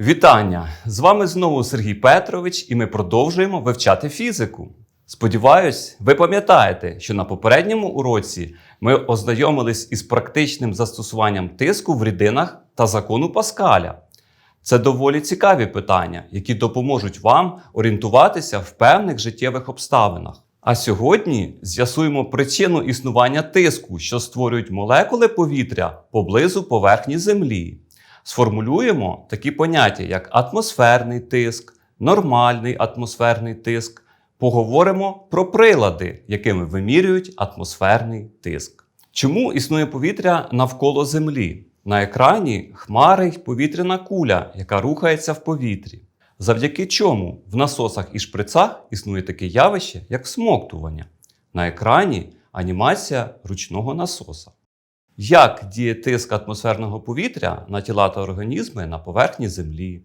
Вітання! З вами знову Сергій Петрович, і ми продовжуємо вивчати фізику. Сподіваюсь, ви пам'ятаєте, що на попередньому уроці ми ознайомились із практичним застосуванням тиску в рідинах та закону Паскаля. Це доволі цікаві питання, які допоможуть вам орієнтуватися в певних життєвих обставинах. А сьогодні з'ясуємо причину існування тиску, що створюють молекули повітря поблизу поверхні Землі. Сформулюємо такі поняття, як атмосферний тиск, нормальний атмосферний тиск. Поговоримо про прилади, якими вимірюють атмосферний тиск. Чому існує повітря навколо Землі? На екрані хмари й повітряна куля, яка рухається в повітрі. Завдяки чому в насосах і шприцах існує таке явище, як всмоктування. На екрані анімація ручного насоса. Як діє тиск атмосферного повітря на тіла та організми на поверхні Землі?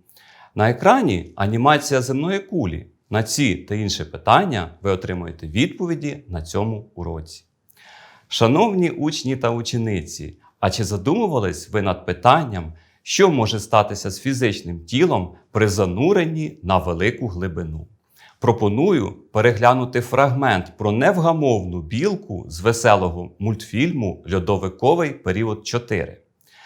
На екрані анімація земної кулі. На ці та інші питання ви отримуєте відповіді на цьому уроці. Шановні учні та учениці, а чи задумувались ви над питанням, що може статися з фізичним тілом при зануренні на велику глибину? Пропоную переглянути фрагмент про невгамовну білку з веселого мультфільму Льодовиковий період 4.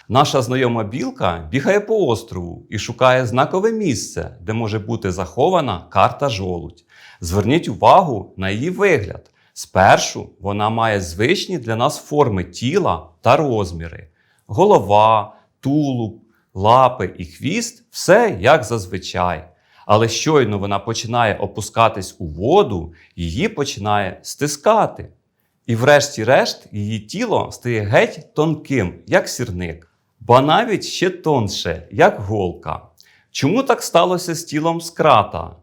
Наша знайома білка бігає по острову і шукає знакове місце, де може бути захована карта жолудь. Зверніть увагу на її вигляд. Спершу вона має звичні для нас форми тіла та розміри: голова, тулуб, лапи і хвіст все як зазвичай. Але щойно вона починає опускатись у воду, її починає стискати. І врешті-решт її тіло стає геть тонким, як сірник, ба навіть ще тонше, як голка. Чому так сталося з тілом скрата?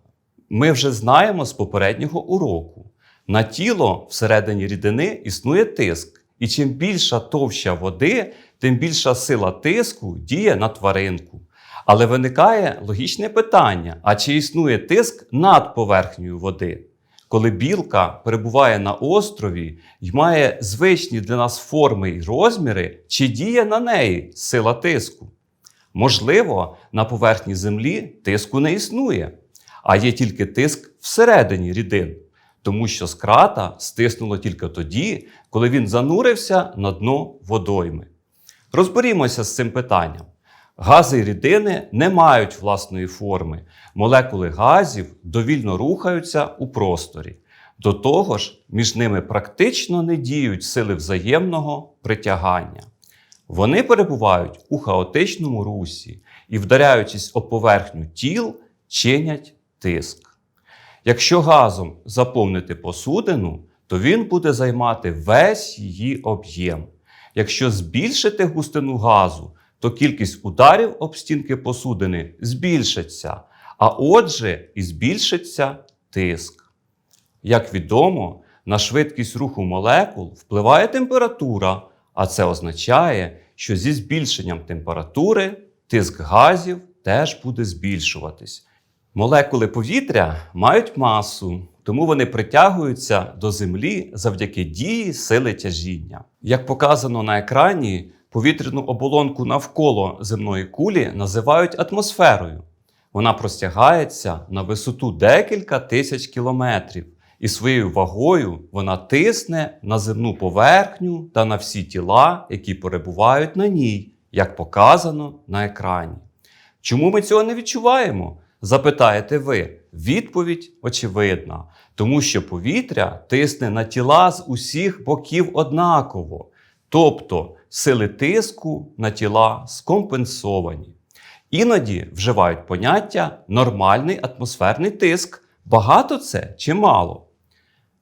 Ми вже знаємо з попереднього уроку. На тіло всередині рідини існує тиск, і чим більша товща води, тим більша сила тиску діє на тваринку. Але виникає логічне питання: а чи існує тиск над поверхнею води? Коли білка перебуває на острові і має звичні для нас форми і розміри, чи діє на неї сила тиску? Можливо, на поверхні землі тиску не існує, а є тільки тиск всередині рідин, тому що скрата стиснуло тільки тоді, коли він занурився на дно водойми. Розберімося з цим питанням. Гази рідини не мають власної форми. Молекули газів довільно рухаються у просторі. До того ж, між ними практично не діють сили взаємного притягання. Вони перебувають у хаотичному русі і, вдаряючись об поверхню тіл, чинять тиск. Якщо газом заповнити посудину, то він буде займати весь її об'єм. Якщо збільшити густину газу, то кількість ударів об стінки посудини збільшиться, а отже, і збільшиться тиск. Як відомо, на швидкість руху молекул впливає температура, а це означає, що зі збільшенням температури тиск газів теж буде збільшуватись. Молекули повітря мають масу, тому вони притягуються до Землі завдяки дії сили тяжіння. Як показано на екрані, повітряну оболонку навколо земної кулі називають атмосферою. Вона простягається на висоту декілька тисяч кілометрів, і своєю вагою вона тисне на земну поверхню та на всі тіла, які перебувають на ній, як показано на екрані. Чому ми цього не відчуваємо? Запитаєте ви. Відповідь очевидна, тому що повітря тисне на тіла з усіх боків однаково, тобто сили тиску на тіла скомпенсовані. Іноді вживають поняття нормальний атмосферний тиск. Багато це чи мало?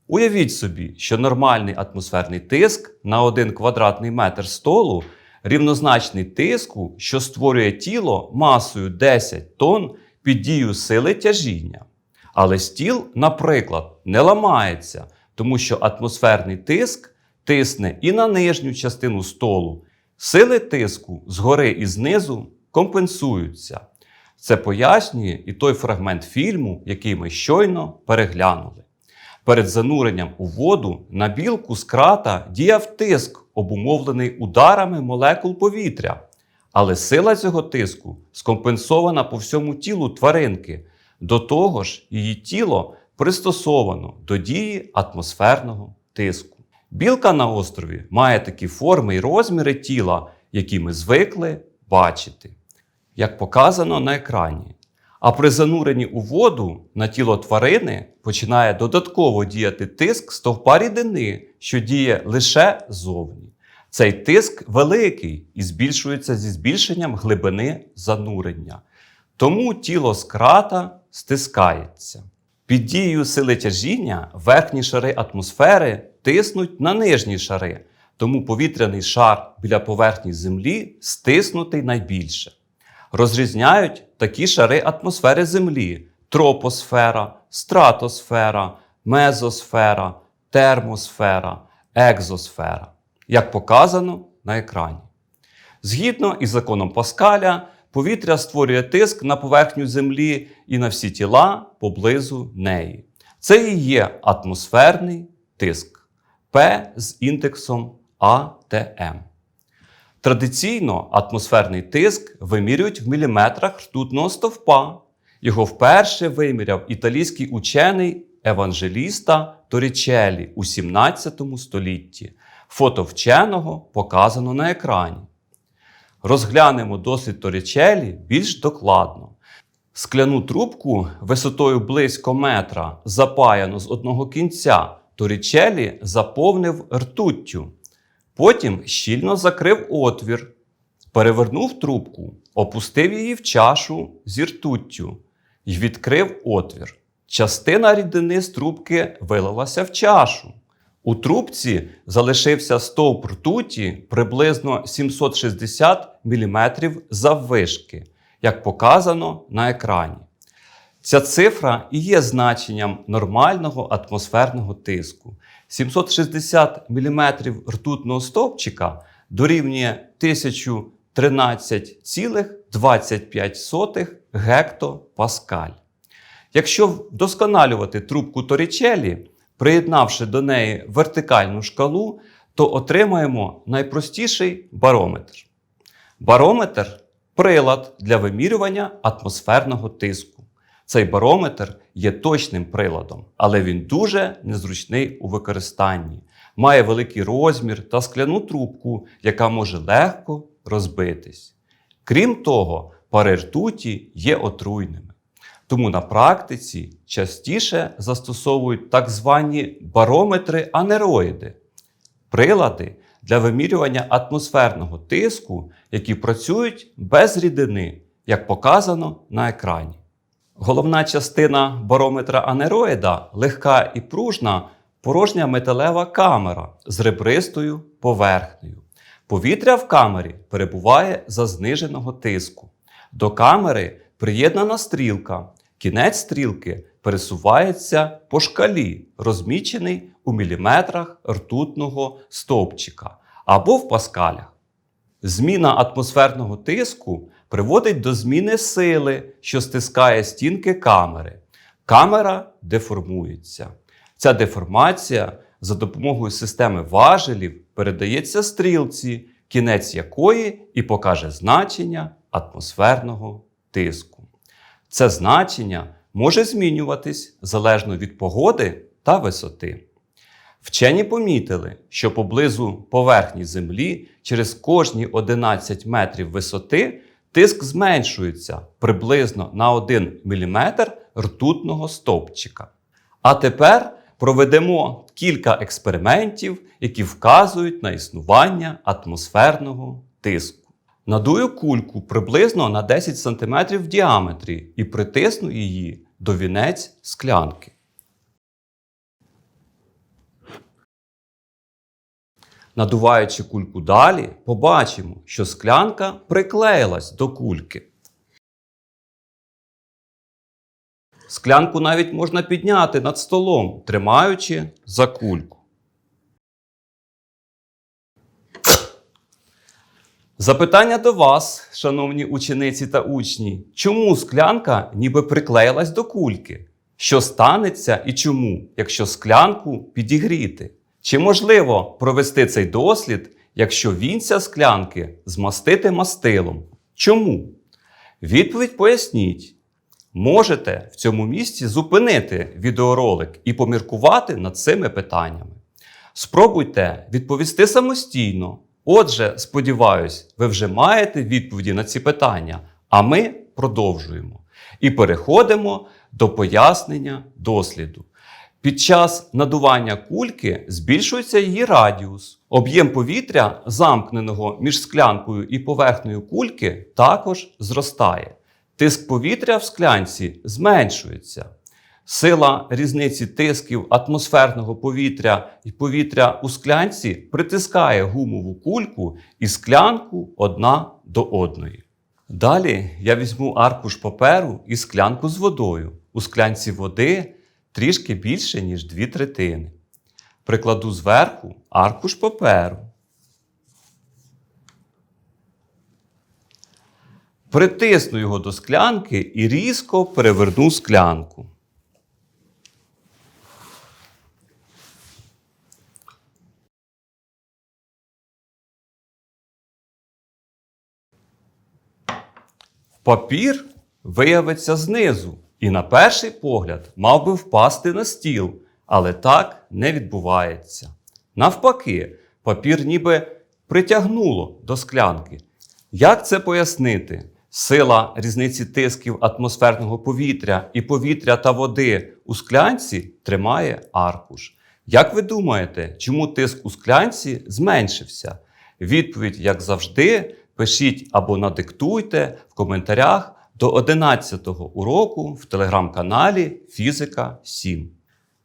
Уявіть собі, що нормальний атмосферний тиск на 1 квадратний метр столу рівнозначний тиску, що створює тіло масою 10 тонн під дією сили тяжіння. Але стіл, наприклад, не ламається, тому що атмосферний тиск тисне і на нижню частину столу. Сили тиску згори і знизу компенсуються. Це пояснює і той фрагмент фільму, який ми щойно переглянули. Перед зануренням у воду на білку з крата діяв тиск, обумовлений ударами молекул повітря. Але сила цього тиску скомпенсована по всьому тілу тваринки. До того ж, її тіло пристосовано до дії атмосферного тиску. Білка на острові має такі форми і розміри тіла, які ми звикли бачити, як показано на екрані. А при зануренні у воду на тіло тварини починає додатково діяти тиск стовпа рідини, що діє лише зовні. Цей тиск великий і збільшується зі збільшенням глибини занурення. Тому тіло скрата стискається. Під дією сили тяжіння верхні шари атмосфери тиснуть на нижні шари, тому повітряний шар біля поверхні Землі стиснутий найбільше. Розрізняють такі шари атмосфери Землі: тропосфера, стратосфера, мезосфера, термосфера, екзосфера, як показано на екрані. Згідно із законом Паскаля, повітря створює тиск на поверхню Землі і на всі тіла поблизу неї. Це і є атмосферний тиск P з індексом АТМ. Традиційно атмосферний тиск вимірюють в міліметрах ртутного стовпа. Його вперше виміряв італійський учений евангеліста Торічелі у 17 столітті. Фото вченого показано на екрані. Розглянемо дослід Торічелі більш докладно. Скляну трубку висотою близько метра, запаяну з одного кінця, Торічелі заповнив ртуттю. Потім щільно закрив отвір, перевернув трубку, опустив її в чашу зі ртуттю і відкрив отвір. Частина рідини з трубки вилилася в чашу. У трубці залишився стовп ртуті приблизно 760 мм заввишки, як показано на екрані. Ця цифра і є значенням нормального атмосферного тиску. 760 мм ртутного стовпчика дорівнює 1013,25 гектопаскаль. Якщо вдосконалювати трубку Торічелі, приєднавши до неї вертикальну шкалу, то отримаємо найпростіший барометр. Барометр прилад для вимірювання атмосферного тиску. Цей барометр є точним приладом, але він дуже незручний у використанні. Має великий розмір та скляну трубку, яка може легко розбитись. Крім того, пари ртуті є отруйними. Тому на практиці частіше застосовують так звані барометри анероїди прилади для вимірювання атмосферного тиску, які працюють без рідини, як показано на екрані. Головна частина барометра анероїда легка і пружна порожня металева камера з ребристою поверхнею. Повітря в камері перебуває за зниженого тиску. До камери приєднана стрілка. Кінець стрілки пересувається по шкалі, розмічений у міліметрах ртутного стовпчика або в паскалях. Зміна атмосферного тиску приводить до зміни сили, що стискає стінки камери. Камера деформується. Ця деформація за допомогою системи важелів передається стрілці, кінець якої і покаже значення атмосферного тиску. Це значення може змінюватись залежно від погоди та висоти. Вчені помітили, що поблизу поверхні Землі через кожні 11 метрів висоти тиск зменшується приблизно на 1 мм ртутного стовпчика. А тепер проведемо кілька експериментів, які вказують на існування атмосферного тиску. Надую кульку приблизно на 10 см в діаметрі і притисну її до вінець склянки. Надуваючи кульку далі, побачимо, що склянка приклеїлась до кульки. Склянку навіть можна підняти над столом, тримаючи за кульку. Запитання до вас, шановні учениці та учні, чому склянка ніби приклеїлась до кульки? Що станеться і чому, якщо склянку підігріти? Чи можливо провести цей дослід якщо вінця склянки змастити мастилом? Чому? Відповідь поясніть. Можете в цьому місці зупинити відеоролик і поміркувати над цими питаннями. Спробуйте відповісти самостійно. Отже, сподіваюсь, ви вже маєте відповіді на ці питання, а ми продовжуємо і переходимо до пояснення досліду. Під час надування кульки збільшується її радіус. Об'єм повітря, замкненого між склянкою і поверхнею кульки, також зростає. Тиск повітря в склянці зменшується. Сила різниці тисків атмосферного повітря і повітря у склянці притискає гумову кульку і склянку одна до одної. Далі я візьму аркуш паперу і склянку з водою. У склянці води трішки більше, ніж дві третини. Прикладу зверху аркуш паперу. Притисну його до склянки і різко переверну склянку. Папір виявиться знизу і на перший погляд мав би впасти на стіл, але так не відбувається. Навпаки, папір ніби притягнуло до склянки. Як це пояснити? Сила різниці тисків атмосферного повітря і повітря та води у склянці тримає аркуш. Як ви думаєте, чому тиск у склянці зменшився? Відповідь, як завжди, пишіть або надиктуйте в коментарях до 11-го уроку в телеграм-каналі Фізика 7.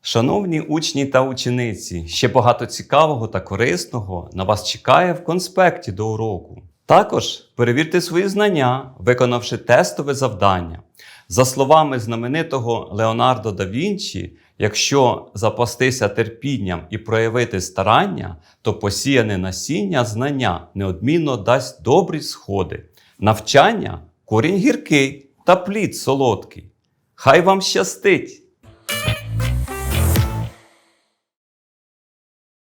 Шановні учні та учениці, ще багато цікавого та корисного на вас чекає в конспекті до уроку. Також перевірте свої знання, виконавши тестове завдання. За словами знаменитого Леонардо да Вінчі, якщо запастися терпінням і проявити старання, то посіяне насіння знання неодмінно дасть добрі сходи. Навчання корінь гіркий та плід солодкий. Хай вам щастить!